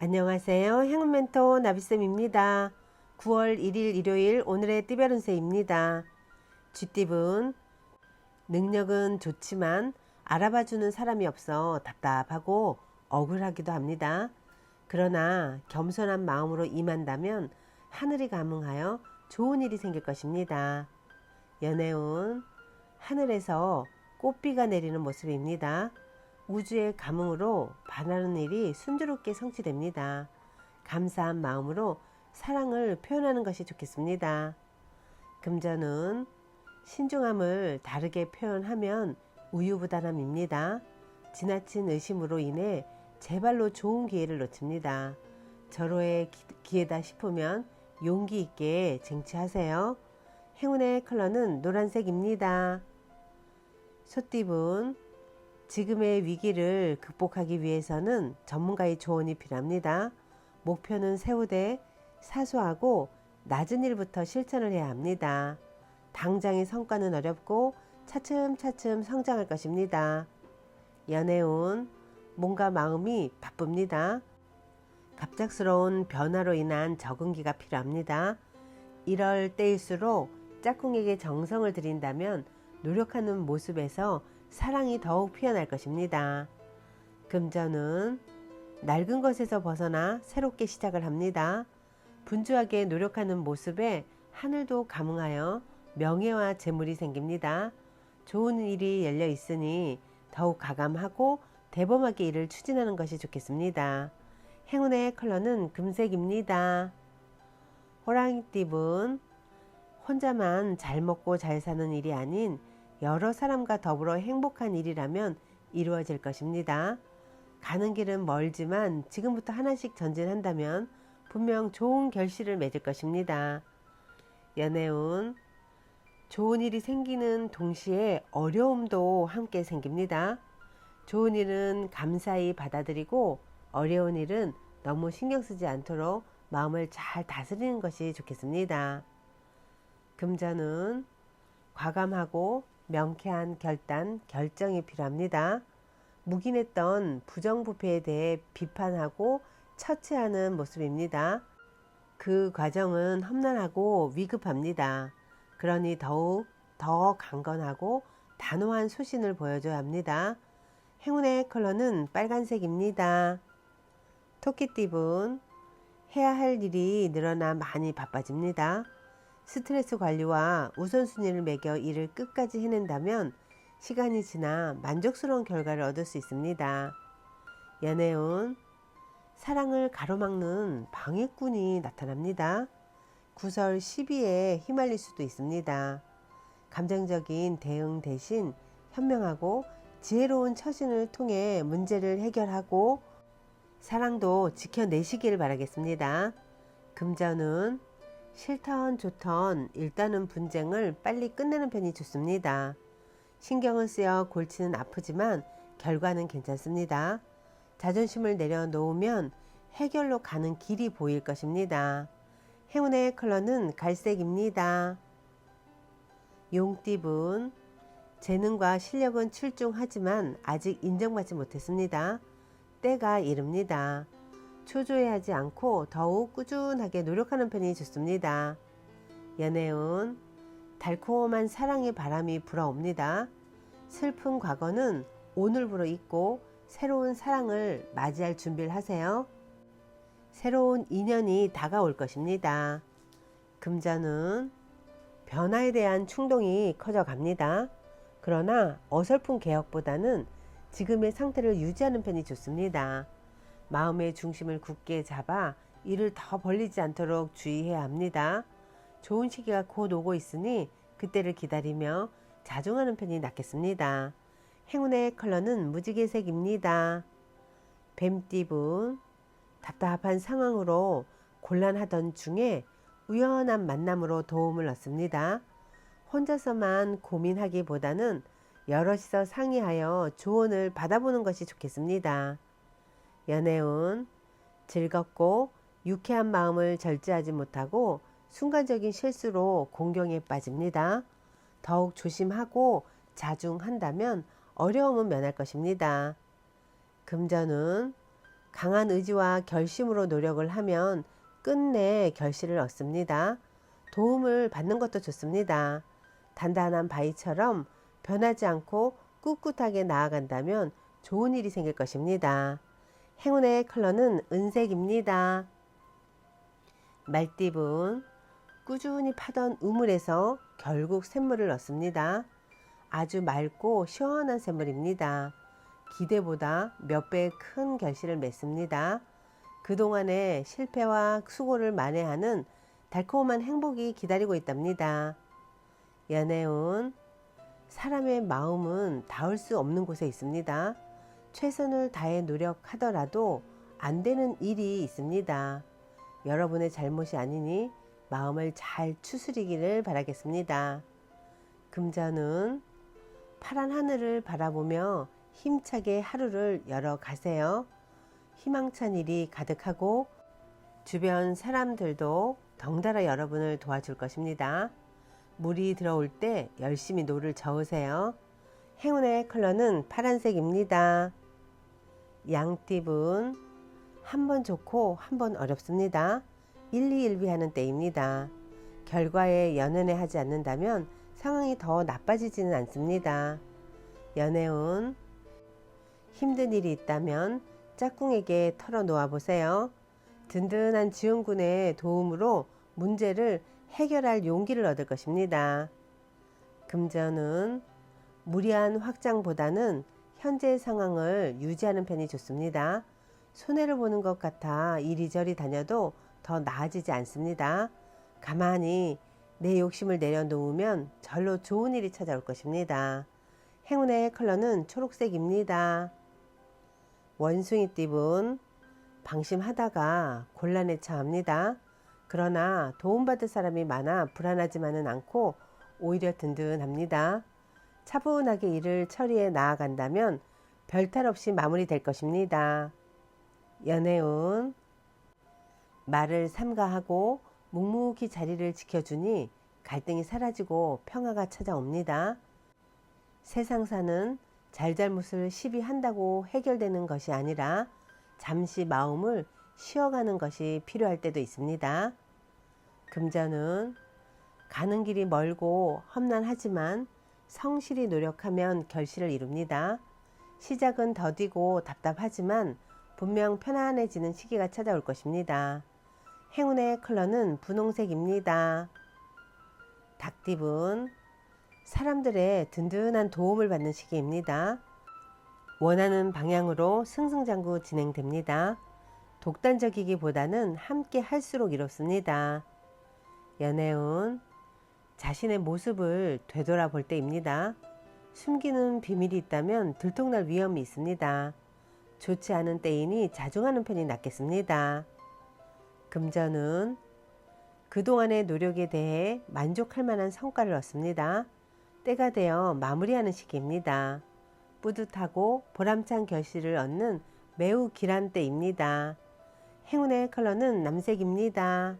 안녕하세요. 행운멘토 나비쌤입니다. 9월 1일 일요일 오늘의 띠별운세입니다. 쥐띠분 능력은 좋지만 알아봐주는 사람이 없어 답답하고 억울하기도 합니다. 그러나 겸손한 마음으로 임한다면 하늘이 감응하여 좋은 일이 생길 것입니다. 연애운 하늘에서 꽃비가 내리는 모습입니다. 우주의 감흥으로 바라는 일이 순조롭게 성취됩니다. 감사한 마음으로 사랑을 표현하는 것이 좋겠습니다. 금전은 신중함을 다르게 표현하면 우유부단함입니다. 지나친 의심으로 인해 제발로 좋은 기회를 놓칩니다. 절호의 기회다 싶으면 용기 있게 쟁취하세요. 행운의 컬러는 노란색입니다. 소띠분 지금의 위기를 극복하기 위해서는 전문가의 조언이 필요합니다. 목표는 세우되 사소하고 낮은 일부터 실천을 해야 합니다. 당장의 성과는 어렵고 차츰차츰 성장할 것입니다. 연애운 몸과 마음이 바쁩니다. 갑작스러운 변화로 인한 적응기가 필요합니다. 이럴 때일수록 짝꿍에게 정성을 들인다면 노력하는 모습에서 사랑이 더욱 피어날 것입니다. 금전은 낡은 것에서 벗어나 새롭게 시작을 합니다. 분주하게 노력하는 모습에 하늘도 감응하여 명예와 재물이 생깁니다. 좋은 일이 열려 있으니 더욱 가감하고 대범하게 일을 추진하는 것이 좋겠습니다. 행운의 컬러는 금색입니다. 호랑이띠분 혼자만 잘 먹고 잘 사는 일이 아닌 여러 사람과 더불어 행복한 일이라면 이루어질 것입니다. 가는 길은 멀지만 지금부터 하나씩 전진한다면 분명 좋은 결실을 맺을 것입니다. 연애운 좋은 일이 생기는 동시에 어려움도 함께 생깁니다. 좋은 일은 감사히 받아들이고 어려운 일은 너무 신경 쓰지 않도록 마음을 잘 다스리는 것이 좋겠습니다. 금전은 과감하고 명쾌한 결단, 결정이 필요합니다. 묵인했던 부정부패에 대해 비판하고 처치하는 모습입니다. 그 과정은 험난하고 위급합니다. 그러니 더욱 더 강건하고 단호한 소신을 보여줘야 합니다. 행운의 컬러는 빨간색입니다. 토끼띠분 해야 할 일이 늘어나 많이 바빠집니다. 스트레스 관리와 우선순위를 매겨 일을 끝까지 해낸다면 시간이 지나 만족스러운 결과를 얻을 수 있습니다. 연애운 사랑을 가로막는 방해꾼이 나타납니다. 구설 시비에 휘말릴 수도 있습니다. 감정적인 대응 대신 현명하고 지혜로운 처신을 통해 문제를 해결하고 사랑도 지켜내시기를 바라겠습니다. 금전은 싫던 좋던 일단은 분쟁을 빨리 끝내는 편이 좋습니다. 신경을 쓰여 골치는 아프지만 결과는 괜찮습니다. 자존심을 내려놓으면 해결로 가는 길이 보일 것입니다. 행운의 컬러는 갈색입니다. 용띠분 재능과 실력은 출중하지만 아직 인정받지 못했습니다. 때가 이릅니다. 초조해하지 않고 더욱 꾸준하게 노력하는 편이 좋습니다. 연애운 달콤한 사랑의 바람이 불어옵니다. 슬픈 과거는 오늘부로 잊고 새로운 사랑을 맞이할 준비를 하세요. 새로운 인연이 다가올 것입니다. 금전은 변화에 대한 충동이 커져 갑니다. 그러나 어설픈 개혁보다는 지금의 상태를 유지하는 편이 좋습니다. 마음의 중심을 굳게 잡아 이를 더 벌리지 않도록 주의해야 합니다. 좋은 시기가 곧 오고 있으니 그때를 기다리며 자중하는 편이 낫겠습니다. 행운의 컬러는 무지개색입니다. 뱀띠분 답답한 상황으로 곤란하던 중에 우연한 만남으로 도움을 얻습니다. 혼자서만 고민하기보다는 여럿이서 상의하여 조언을 받아보는 것이 좋겠습니다. 연애운 즐겁고 유쾌한 마음을 절제하지 못하고 순간적인 실수로 공경에 빠집니다. 더욱 조심하고 자중한다면 어려움은 면할 것입니다. 금전은 강한 의지와 결심으로 노력을 하면 끝내 결실을 얻습니다. 도움을 받는 것도 좋습니다. 단단한 바위처럼 변하지 않고 꿋꿋하게 나아간다면 좋은 일이 생길 것입니다. 행운의 컬러는 은색입니다. 말띠분 꾸준히 파던 우물에서 결국 샘물을 얻습니다. 아주 맑고 시원한 샘물입니다. 기대보다 몇 배의 큰 결실을 맺습니다. 그동안의 실패와 수고를 만회하는 달콤한 행복이 기다리고 있답니다. 연애운 사람의 마음은 닿을 수 없는 곳에 있습니다. 최선을 다해 노력하더라도 안 되는 일이 있습니다. 여러분의 잘못이 아니니 마음을 잘 추스리기를 바라겠습니다. 금전은 파란 하늘을 바라보며 힘차게 하루를 열어가세요. 희망찬 일이 가득하고 주변 사람들도 덩달아 여러분을 도와줄 것입니다. 물이 들어올 때 열심히 노를 저으세요. 행운의 컬러는 파란색입니다. 양띠분 한 번 좋고 한 번 어렵습니다. 일리일비하는 때입니다. 결과에 연연해 하지 않는다면 상황이 더 나빠지지는 않습니다. 연애운 힘든 일이 있다면 짝꿍에게 털어놓아 보세요. 든든한 지원군의 도움으로 문제를 해결할 용기를 얻을 것입니다. 금전은 무리한 확장보다는 현재 상황을 유지하는 편이 좋습니다. 손해를 보는 것 같아 이리저리 다녀도 더 나아지지 않습니다. 가만히 내 욕심을 내려놓으면 절로 좋은 일이 찾아올 것입니다. 행운의 컬러는 초록색입니다. 원숭이 띠분 방심하다가 곤란에 처합니다. 그러나 도움받을 사람이 많아 불안하지만은 않고 오히려 든든합니다. 차분하게 일을 처리해 나아간다면 별탈 없이 마무리될 것입니다. 연애운 말을 삼가하고 묵묵히 자리를 지켜주니 갈등이 사라지고 평화가 찾아옵니다. 세상사는 잘잘못을 시비한다고 해결되는 것이 아니라 잠시 마음을 쉬어가는 것이 필요할 때도 있습니다. 금전은 가는 길이 멀고 험난하지만 성실히 노력하면 결실을 이룹니다. 시작은 더디고 답답하지만 분명 편안해지는 시기가 찾아올 것입니다. 행운의 컬러는 분홍색입니다. 닭띠분 사람들의 든든한 도움을 받는 시기입니다. 원하는 방향으로 승승장구 진행됩니다. 독단적이기보다는 함께 할수록 이롭습니다. 연애운 자신의 모습을 되돌아볼 때입니다. 숨기는 비밀이 있다면 들통날 위험이 있습니다. 좋지 않은 때이니 자중하는 편이 낫겠습니다. 금전은 그동안의 노력에 대해 만족할 만한 성과를 얻습니다. 때가 되어 마무리하는 시기입니다. 뿌듯하고 보람찬 결실을 얻는 매우 길한 때입니다. 행운의 컬러는 남색입니다.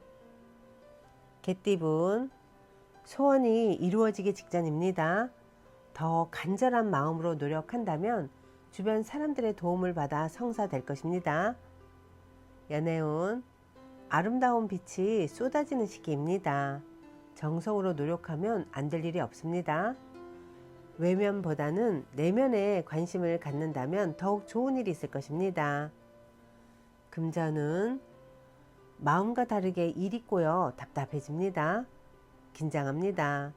개띠분 소원이 이루어지기 직전입니다. 더 간절한 마음으로 노력한다면 주변 사람들의 도움을 받아 성사될 것입니다. 연애운 아름다운 빛이 쏟아지는 시기입니다. 정성으로 노력하면 안 될 일이 없습니다. 외면보다는 내면에 관심을 갖는다면 더욱 좋은 일이 있을 것입니다. 금전은 마음과 다르게 일이 꼬여 답답해집니다. 긴장합니다.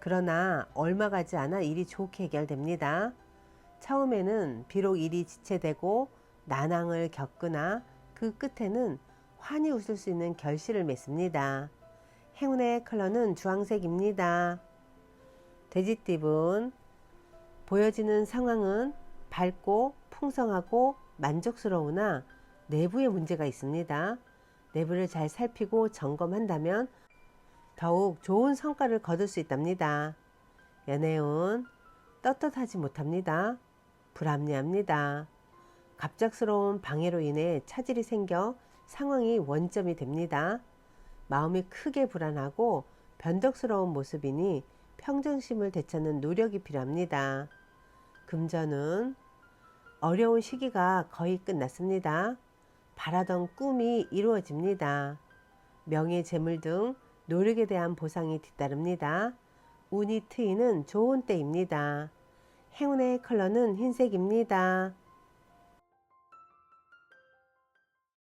그러나 얼마 가지 않아 일이 좋게 해결됩니다. 처음에는 비록 일이 지체되고 난항을 겪으나 그 끝에는 환히 웃을 수 있는 결실을 맺습니다. 행운의 컬러는 주황색입니다. 돼지띠분 보여지는 상황은 밝고 풍성하고 만족스러우나 내부에 문제가 있습니다. 내부를 잘 살피고 점검한다면 더욱 좋은 성과를 거둘 수 있답니다. 연애운 떳떳하지 못합니다. 불합리합니다. 갑작스러운 방해로 인해 차질이 생겨 상황이 원점이 됩니다. 마음이 크게 불안하고 변덕스러운 어려운 시기가 거의 끝났습니다. 바라던 꿈이 이루어집니다. 명예, 재물 등 노력에 대한 보상이 뒤따릅니다. 운이 트이는 좋은 때입니다. 행운의 컬러는 흰색입니다.